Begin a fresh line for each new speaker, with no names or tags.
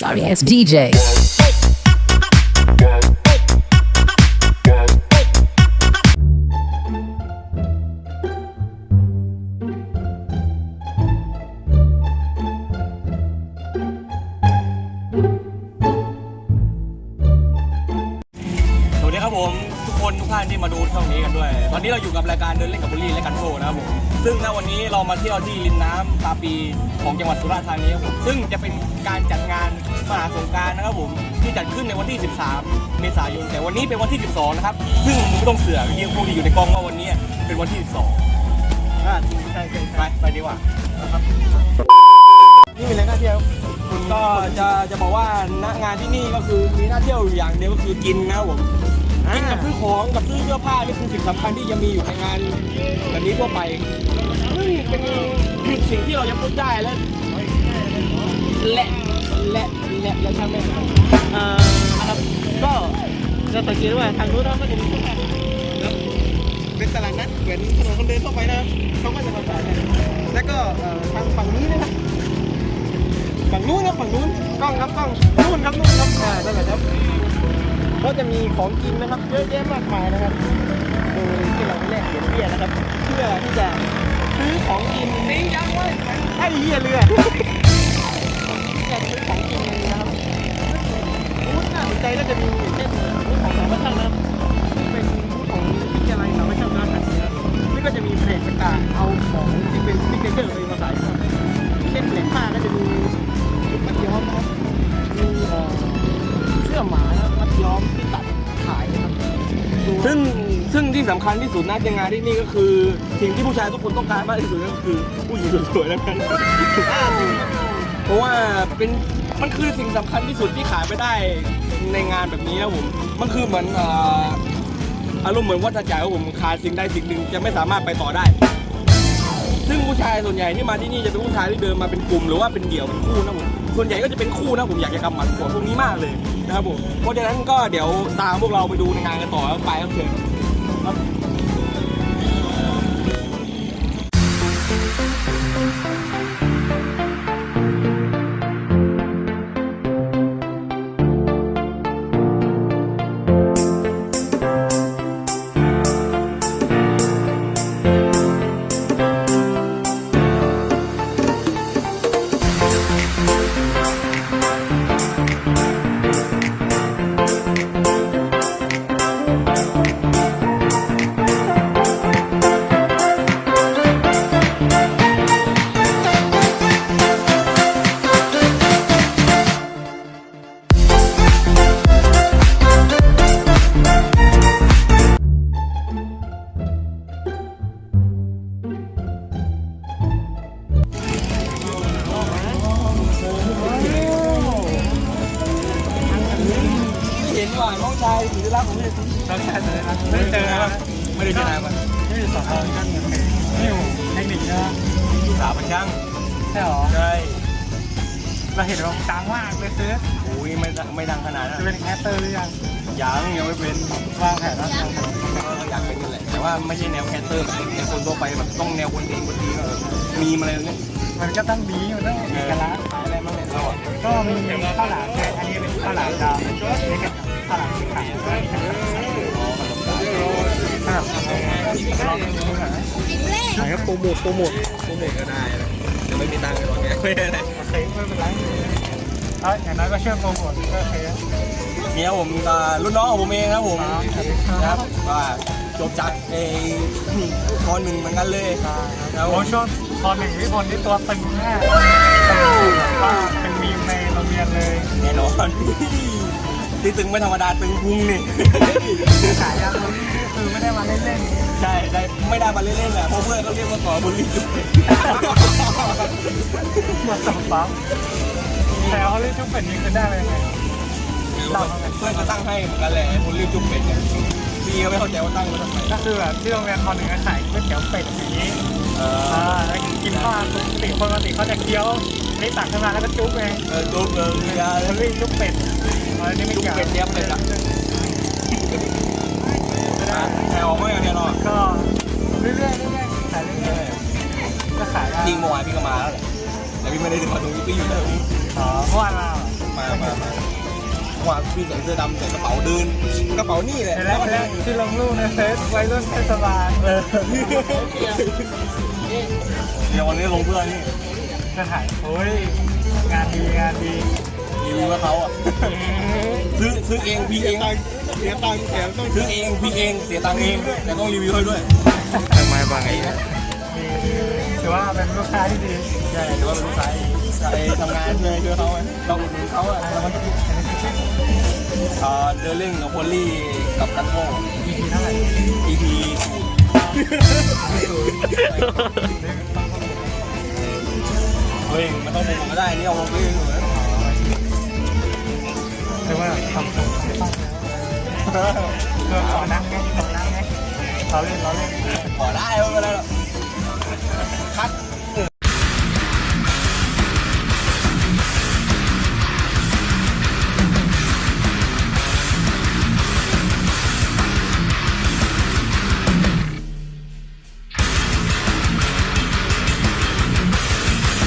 Sorry ass DJ.
ทุกคนทุกท่านที่มาดูช่องนี้กันด้วยตอนนี้เราอยู่กับรายการเดินเล่นกับบุรีและกันโชว์นะครับผมซึ่งณวันนี้เรามาเที่ยวที่ริมน้ำตาปีของจังหวัดสุราษฎร์ธานีครับผมซึ่งจะเป็นการจัดงานมหาสงกรารนะครับผมที่จัดขึ้นในวันที่ 13 เมษายน แต่วันนี้เป็นวันที่ 12 นะครับ ซึ่งมึงไม่ต้องเสือกยี่พวกที่อยู่ในกล้องว่าวันนี้เป็นวันที่ 12
อ่าใช่ใช่
ไป
ใช่
ไปดีกว่า
นี่มีอะไรน่าเที่ยว คุณ
ก็จะจะบอกว่าณงานที่นี่ก็คือมีน่าเที่ยวอยู่อย่างเดียวก็คือกินนะครับผม
อ่า
กินกับซื้อของกับซื้อเสื้อผ้านี่คือสิ่งสำคัญที่จะมีอยู่ในงานแบบนี้ทั่วไปซึ่งเป็นสิ่งที่เราจะพูดได้และและและและและช่างแม่งนะครับ
อ่าครับก็จะสังเกตว่าทางนู้นเราก็จะมีพวกเป็นตลาดนัดเหมือนถนนคนเดินทั่วไปนะครับเขาก็จะมาขายกันแล้วก็เอ่อทางฝั่งนี้นะครับฝั่งนู้นครับฝั่งนู้นกล้องครับกล้องนู่นครับนู่นครับอ่านั่นแหละครับ ก็จะมีของกินนะครับเยอะแยะมากมายนะครับ โดยที่เราแลกเหรียญเบี้ยนะครับ เพื่อที่จะซื้อของกินนี่ยังไว้ไอ้เหี้ยเรือจะซื้อของกินนะครับบูธน่าสนใจก็จะมีอย่างเช่นบูธของสามช่างนะครับเป็นบูธของวิทยาลัยสามช่างนะครับนี่ก็จะมีแผนกต่างๆเอาของที่เป็นซิกเนเจอร์เลยมาขายครับเช่นเหล็กผ้าก็จะมี ที่
สำคัญที่สุดนะในงานที่นี่ก็คือ สิ่งที่ผู้ชายทุกคนต้องการมากที่สุดก็คือผู้หญิงสวยๆแล้วกัน
อ่าดู
เพราะว่าเป็นมันคือสิ่งสำคัญที่สุดที่ขายไม่ได้ในงานแบบนี้ครับผมมันคือเหมือนเอ่ออารมณ์เหมือนวัฏจักรครับผมขาดสิ่งใดสิ่งหนึ่งจะไม่สามารถไปต่อได้ ซึ่งผู้ชายส่วนใหญ่ที่มาที่นี่จะเป็นผู้ชายที่เดินมาเป็นกลุ่มหรือว่าเป็นเดี่ยวเป็นคู่นะผมส่วนใหญ่ก็จะเป็นคู่นะผมอยากจะกำหมัดหัวพวกนี้มากเลยนะครับผมเพราะฉะนั้นก็เดี๋ยวตามพวกเราไปดูในงานกันต่อครับไปครับเชิญ ค ห็นว่าน้องชายถือรับผมเลยน้องชายเลยนะไม่เจอครับไม่ได้เจอนานมัน
นี่สองคนกันนี่อยู่เทคนิคนะ
สาวเป็นช่าง
ใช่หรอ
ใช่
เราเห็นว่าดังมากเลยซื้อ
โอ้ยไม่ดังไม่ดังขนาดนั้น
จะเป็นแคสเตอร์หรือยัง
ยังยังไม่เป็น
วางแผนแล้ว
ก็อยากเป็นกันแหละแต่ว่าไม่ใช่แนวแคสเตอร์แบบในคนทั่วไปแบบต้องแนวคนเองคนดีก็มีมาเลยเนี่ย
มันก็ต้องดีมันต้องเอกลักษณ์ ก็มีข้าวหลามแกงอันนี้เป็นข้าวหลามดาวนี่เป็นข้าวหลามสีขาวครับไหนก็โปรโมทโปรโมท
โปรโมทก็ได้นะแต่ไม่มีตังค์หรอกเนี่ยไม่ได้
โอเคไม่เป็นไรเอ้ยอย่างน้อยก็ช่วยโปรโมทก็โอเค
เนี่ยผมรุ่นน้องของผมเองครับผม
ครับสวัสดีค
นะค
รับ
ก็จบจากไอ้คอนหนึ่งเหมือนกันเลย
ครับโอ้ช่วงตอนหนึ่งวิพลที่ตัวตึงมากว่ มีมในโรงเรียนเลย
แน่นอนที่ตึงไม่ธรรมดาตึงพุงนี่
ขายยาตัวนี้คือไม่ได้มาเล่นๆ
ใช่ได้ไม่ได้มาเล่นๆแหละเพราะเพื่อนเขาเรียกว่าต่อบุลลี่จุด
หมดสองปั๊มแต่เขาเล่นทุกเป็นนี้คือได้ไปยังไง
เพื่อนเขาตั้งให้เหมือนกันแหละบุลลี่จุกเป็ดเนี่ยพี่ก็ไม่เข้าใจว่าตั้งมาทำไม
ก็คือแบบที่โรงเรียนตอนหนึ่งก็ขายก๋วยเตี๋ยวเป็ดอย่างนี้
เอ
อ่า
อ
แล้วกินข้าวปกติคนปกติเขาจะเคี้ยว นี่ตักขึ้นมาแล้วก็จุ๊บเอง
เออจุกเลยยา
มันเรียกจุ๊บเป็ดอันนี้ไม่
จุก
เกี่ยว
เป็ดเนี้ยเป็ดอะแถวไม่กันเนี่ยเนาะ
ก็เรื่อยๆเรื่อยๆขายเรื่อยๆก็ขายได้
จริงเมื่อวานพี่ก็มาแล้วแหละแต่พี่ไม่ได้ถึงมาตรงนี้พี่อยู่แถวนี้
อ๋อเมื่อวานมา
มามามามาว่าพี่ใส่เสื้อดำใส่กระเป๋าเดินกระเป๋านี่แหละ
เห็นแล้วเห็นแล้วที่ลงรูปในเฟซวัยรุ่นเทศบาลเออ
เดี๋ยววันนี้ลงเพื่อนี่
จะถ่ายโอ้ยงานดีงานดี
รีวิวกับเขาอะซื้อซื้อเองพี่เอง
เสียตังค์แถมต้อง
ซื้อเองพี่เองเสียตังค์เองแต่ต้องรีวิวให้ด้วย
ทำไมบางไง
ดีถือว่าเป็นลูกค้าที่ดี
ใช่ถือว่าเป็นลูกค้าไปทำงานเลยช่วยเขาไงเราอุดหนุนเขาอะแล้วมันเอ่อเดินเล่นกับพอลลี่กับกันโม่
ดีเท่าไหร่
EP เฮ้ยมันต้องมุมก็ได้ นี่เอาลงไปเลย
ใช่ว่าทำถูเราขอนั่งงขอนั่งไงเราเล่นเราเล่น
ขอได้ไม่เป็นไรหรอกคัด